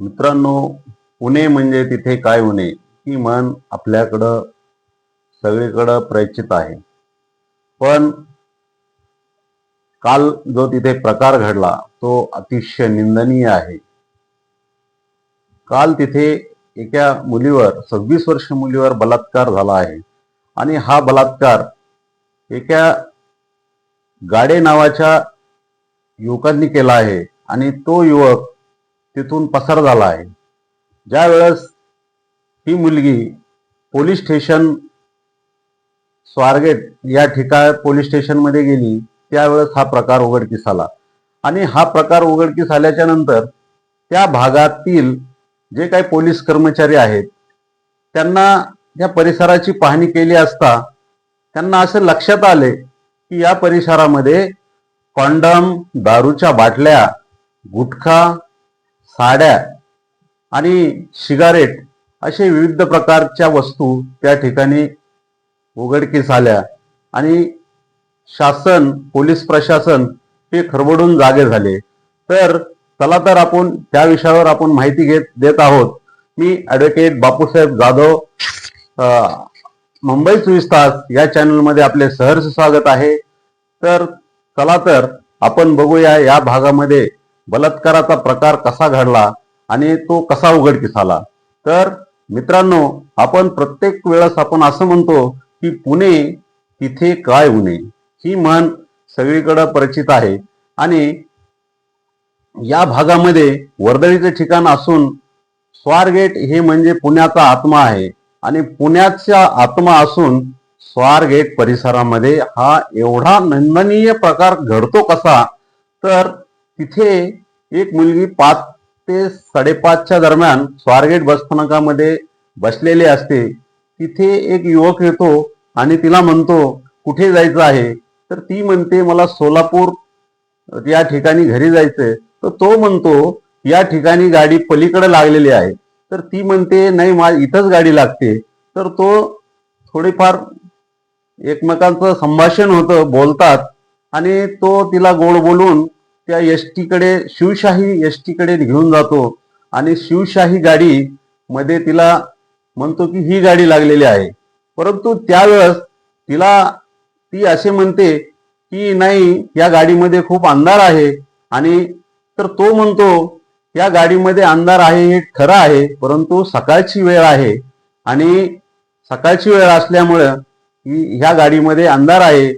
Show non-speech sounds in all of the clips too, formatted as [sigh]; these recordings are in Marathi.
मित्रांनो पुणे म्हणजे तिथे काय उणे? ही म्हण आपल्याकडं सगळीकडं परिचित आहे. पण काल जो तिथे प्रकार घडला तो अतिशय निंदनीय आहे. काल तिथे एका मुलीवर सव्वीस वर्ष मुलीवर बलात्कार झाला आहे. आणि हा बलात्कार एका गाडे नावाच्या युवकांनी केला आहे. आणि तो युवक तिथून पसार झाला आहे. ज्या वेळेस ही मुलगी पोलीस स्टेशन स्वारगेट या ठिकाण पोलीस स्टेशनमध्ये गेली त्यावेळेस हा प्रकार उघडकीस आला. आणि हा प्रकार उघडकीस आल्याच्यानंतर त्या भागातील जे काही पोलीस कर्मचारी आहेत त्यांना या परिसराची पाहणी केली असता त्यांना असं लक्षात आले की या परिसरामध्ये कॉन्डम दारूच्या बाटल्या गुटखा साड्या आणि सिगारेट असे विविध प्रकारच्या वस्तू त्या ठिकाणी उघडकीस आल्या. आणि शासन पोलीस प्रशासन हे खरबडून जागे झाले. तर चला तर आपण त्या विषयावर आपण माहिती घेत देत आहोत. मी ॲडव्होकेट बापूसाहेब जाधव मुंबई चोवीस तास या चॅनलमध्ये आपले सहर्ष स्वागत आहे. तर चला तर आपण बघूया या भागामध्ये बलात्काराचा प्रकार कसा घडला आणि तो कसा उघडकीस आला? तर मित्रांनो आपण प्रत्येक वेळेस आपण असं म्हणतो की पुणे तिथे काय उणे ही म्हण सगळीकडे परिचित आहे. आणि या भागामध्ये वर्दळीचे ठिकाण असून स्वारगेट हे म्हणजे पुण्याचा आत्मा आहे. आणि पुण्याचा आत्मा असून स्वारगेट परिसरामध्ये हा एवढा नंदनीय प्रकार घडतो कसा? तर तिथे एक मुलगी पाच ते साडेपाचच्या दरम्यान स्वारगेट बसस्थानकामध्ये बसलेली असते. तिथे एक युवक येतो आणि तिला म्हणतो कुठे जायचं आहे? तर ती म्हणते मला सोलापूर या ठिकाणी घरी जायचंय. तर तो म्हणतो या ठिकाणी गाडी पलीकडे लागलेली आहे. तर ती म्हणते नाही मा इथंच गाडी लागते. तर तो थोडीफार एकमेकांचं संभाषण होतं बोलतात आणि तो तिला गोड बोलून त्या एस टीकडे शिवशाही एस टीकडे घेऊन जातो आणि शिवशाही गाडी मध्ये तिला म्हणतो की ही गाडी लागलेली आहे. परंतु त्यावेळेस तिला ती असे म्हणते की नाही या गाडीमध्ये खूप अंधार आहे आणि तर तो म्हणतो या गाडीमध्ये अंधार आहे हे खरं आहे परंतु सकाळची वेळ आहे आणि सकाळची वेळ असल्यामुळं ह्या गाडीमध्ये अंधार आहे.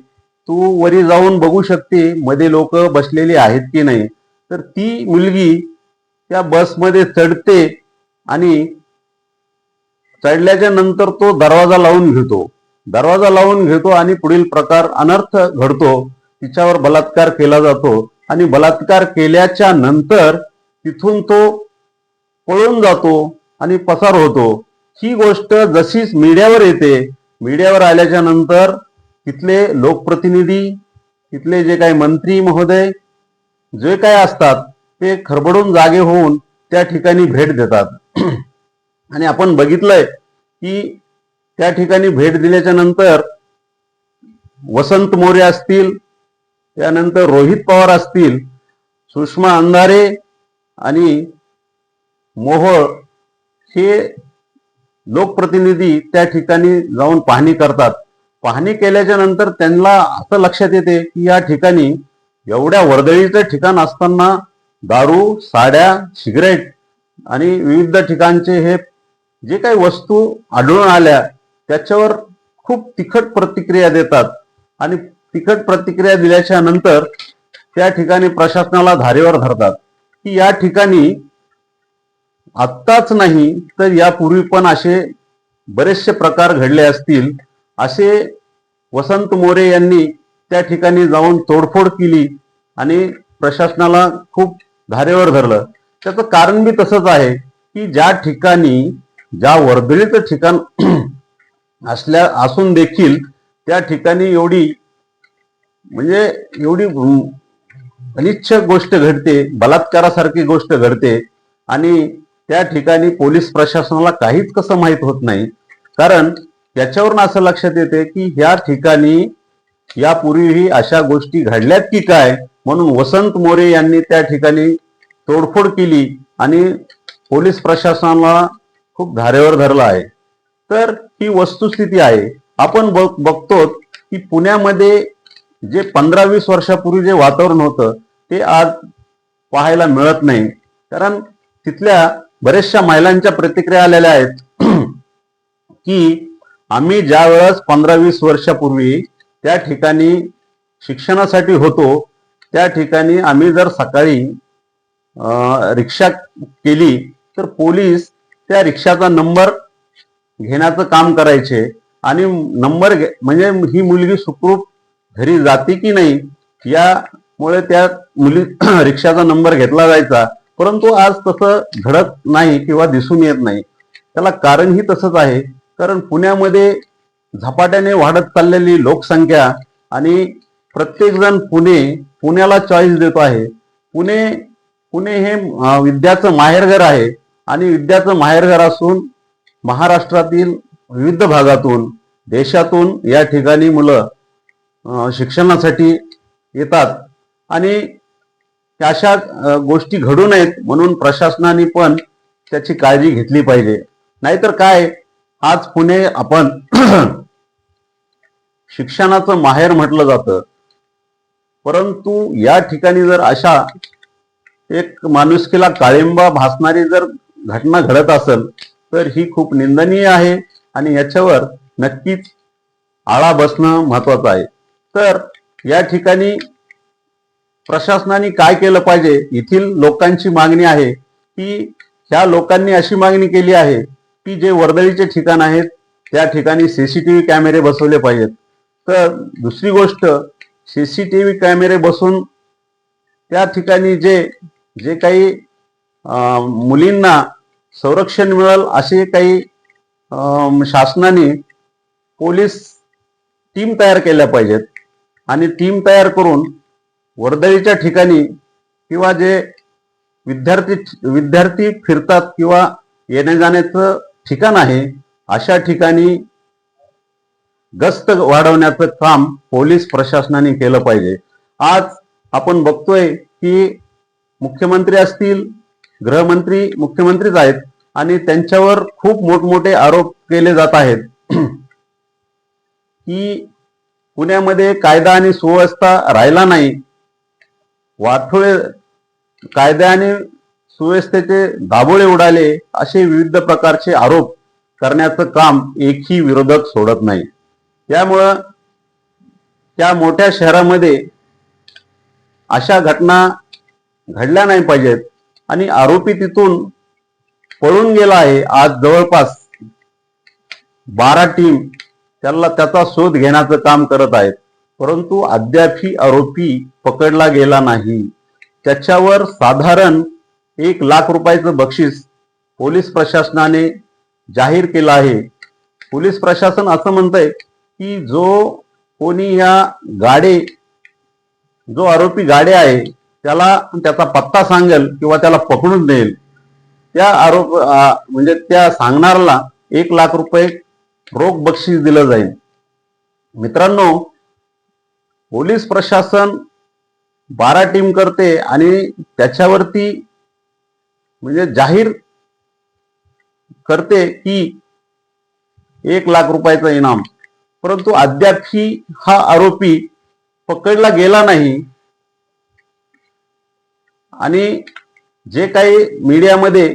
तू वरी जाऊन बघू शकते मध्ये लोक बसलेली आहेत की नाही. तर ती मुलगी त्या बसमध्ये चढते आणि चढल्याच्या नंतर तो दरवाजा लावून घेतो. दरवाजा लावून घेतो आणि पुढील प्रकार अनर्थ घडतो. तिच्यावर बलात्कार केला जातो आणि बलात्कार केल्याच्यानंतर तिथून तो पळून जातो आणि पसार होतो. ही गोष्ट जशीच मीडियावर येते. मीडियावर आल्याच्यानंतर तिथले लोकप्रतिनिधी तिथले जे काही मंत्री महोदय जे काय असतात ते खरबडून जागे होऊन त्या ठिकाणी भेट देतात. आणि आपण बघितलंय की त्या ठिकाणी भेट दिल्याच्या नंतर वसंत मोरे असतील त्यानंतर रोहित पवार असतील सुषमा अंधारे आणि मोहोळ हे लोकप्रतिनिधी त्या ठिकाणी जाऊन पाहणी करतात. पाहणी केल्याच्यानंतर त्यांना असं लक्षात येते की या ठिकाणी एवढ्या वर्दळीचं ठिकाण असताना दारू साड्या सिगरेट आणि विविध ठिकाणचे हे जे काही वस्तू आढळून आल्या त्याच्यावर खूप तिखट प्रतिक्रिया देतात. आणि तिखट प्रतिक्रिया दिल्याच्या नंतर त्या ठिकाणी प्रशासनाला धारेवर धरतात. की या ठिकाणी आत्ताच नाही तर यापूर्वी पण असे बरेचसे प्रकार घडले असतील. असे वसंत मोरे यांनी त्या ठिकाणी जाऊन तोडफोड केली आणि प्रशासनाला खूप धारेवर धरलं. त्याचं कारण बी तसंच आहे की ज्या ठिकाणी ज्या वर्दळीचं ठिकाण [clears throat] असल्या असून देखील त्या ठिकाणी एवढी म्हणजे एवढी अनिच्छ गोष्ट घडते बलात्कारासारखी गोष्ट घडते आणि त्या ठिकाणी पोलीस प्रशासनाला काहीच कसं माहीत होत नाही. कारण याच्यावरून असं लक्षात येते की ह्या ठिकाणी यापूर्वीही अशा गोष्टी घडल्यात की काय? म्हणून वसंत मोरे यांनी त्या ठिकाणी तोडफोड केली आणि पोलीस प्रशासनाला खूप धारेवर धरला आहे. तर ही वस्तुस्थिती आहे. आपण बघ बघतो की पुण्यामध्ये जे पंधरा वीस वर्षापूर्वी जे वातावरण होतं ते आज पाहायला मिळत नाही. कारण तिथल्या बऱ्याचशा महिलांच्या प्रतिक्रिया आलेल्या आहेत. [clears throat] की आम्ही ज्या वेळेस पंधरा वीस वर्षापूर्वी त्या ठिकाणी शिक्षणासाठी होतो त्या ठिकाणी आम्ही जर सकाळी रिक्षा केली तर पोलीस त्या रिक्षाचा नंबर घेण्याचं काम करायचे. आणि नंबर घे- म्हणजे ही मुलगी सुखरूप घरी जाते की नाही यामुळे त्या मुली [clears throat] रिक्षाचा नंबर घेतला जायचा. परंतु आज तसं घडत नाही किंवा दिसून येत नाही. त्याला कारणही तसंच आहे. कारण पुण्यामध्ये झपाट्याने वाढत चाललेली लोकसंख्या आणि प्रत्येकजण पुणे पुण्याला चॉईस देतो आहे. पुणे पुणे हे विद्याचं माहेरघर आहे आणि विद्याचं माहेरघर असून महाराष्ट्रातील विविध भागातून देशातून या ठिकाणी मुलं शिक्षणासाठी येतात. आणि अशा गोष्टी घडू नयेत म्हणून प्रशासनाने पण त्याची काळजी घेतली पाहिजे. नाहीतर काय आज पुणे आपण [clears throat] शिक्षणाचं माहेर म्हटलं जातं. परंतु या ठिकाणी जर अशा एक माणुसकीला काळिंबा भासणारी जर घटना घडत असेल तर ही खूप निंदनीय आहे आणि याच्यावर नक्कीच आळा बसणं महत्वाचं आहे. तर या ठिकाणी प्रशासनाने काय केलं पाहिजे? येथील लोकांची मागणी आहे की ह्या लोकांनी अशी मागणी केली आहे की जे वर्दळीचे ठिकाण आहेत त्या ठिकाणी सीसीटीव्ही कॅमेरे बसवले पाहिजेत. तर दुसरी गोष्ट सीसीटीव्ही कॅमेरे बसून त्या ठिकाणी जे जे काही मुलींना संरक्षण मिळेल असे काही शासनाने पोलीस टीम तयार केल्या पाहिजेत. आणि टीम तयार करून वर्दळीच्या ठिकाणी किंवा जे विद्यार्थी विद्यार्थी फिरतात किंवा येण्या जाण्याचं ठिकाण आहे. अशा ठिकाणी गस्त वाढवण्याचं काम पोलीस प्रशासनाने केलं पाहिजे. आज आपण बघतोय की मुख्यमंत्री असतील गृहमंत्री मुख्यमंत्रीच आहेत आणि त्यांच्यावर खूप मोठमोठे आरोप केले जात आहेत. की पुण्यामध्ये कायदा आणि सुव्यवस्था राहिला नाही. वाठोळे कायदा आणि सुव्यवस्थेचे दाभोळे उडाले असे विविध प्रकारचे आरोप करण्याचं काम एकही विरोधक सोडत नाही. त्यामुळं त्या मोठ्या शहरामध्ये अशा घटना घडल्या नाही पाहिजेत. आणि आरोपी तिथून पळून गेला आहे. आज जवळपास बारा टीम त्याला त्याचा शोध घेण्याचं काम करत आहेत. परंतु अद्यापही आरोपी पकडला गेला नाही. त्याच्यावर साधारण एक लाख रुपयाचं बक्षीस पोलीस प्रशासनाने जाहीर केलं आहे. पोलीस प्रशासन असं म्हणतंय की जो कोणी या गाडे जो आरोपी गाडे आहे त्याला त्याचा पत्ता सांगेल किंवा त्याला पकडून देईल. त्या आरोप म्हणजे त्या सांगणाऱ्याला एक लाख रुपये रोख बक्षीस दिलं जाईल. मित्रांनो पोलीस प्रशासन बारा टीम करते आणि त्याच्यावरती म्हणजे जाहीर करते की एक लाख रुपयाचं इनाम. परंतु अद्यापही हा आरोपी पकडला गेला नाही. आणि जे काही मीडियामध्ये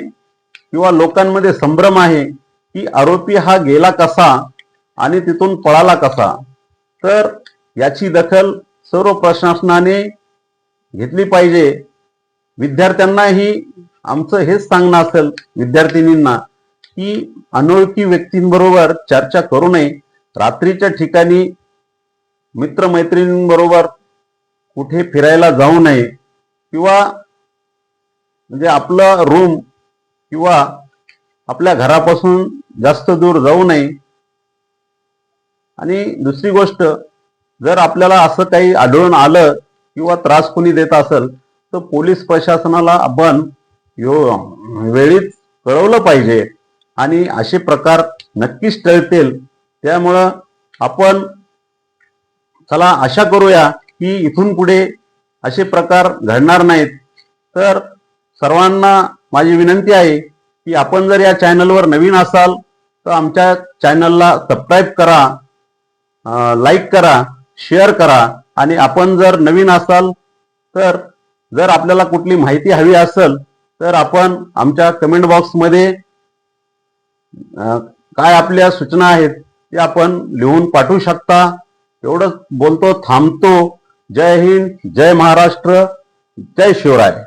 किंवा लोकांमध्ये संभ्रम आहे की आरोपी हा गेला कसा आणि तिथून पळाला कसा? तर याची दखल सर्व प्रशासनाने घेतली पाहिजे. विद्यार्थ्यांनाही आमचं हेच सांगणं असेल विद्यार्थिनींना की अनोळखी व्यक्तींबरोबर चर्चा करू नये. रात्रीच्या ठिकाणी मित्रमैत्रिणींबरोबर कुठे फिरायला जाऊ नये. किंवा म्हणजे आपलं रूम किंवा आपल्या घरापासून जास्त दूर जाऊ नये. आणि दुसरी गोष्ट जर आपल्याला असं काही आढळून आलं किंवा त्रास कोणी देत असेल तर पोलीस प्रशासनाला आपण यो वेळीच कळवलं पाहिजे. आणि असे प्रकार नक्कीच टळतील. त्यामुळं आपण चला आशा करूया की इथून पुढे असे प्रकार घडणार नाहीत. तर सर्वांना माझी विनंती आहे की आपण जर या चॅनलवर नवीन असाल तर आमच्या चॅनलला सबस्क्राईब करा लाईक करा शेअर करा. आणि आपण जर नवीन असाल तर जर आपल्याला कुठली माहिती हवी असेल तर आपण आमच्या कमेंट बॉक्समध्ये काय आपल्या सूचना आहेत ते आपण लिहून पाठवू शकता. एवढंच बोलतो थांबतो. जय हिंद जय महाराष्ट्र जय शिवराय.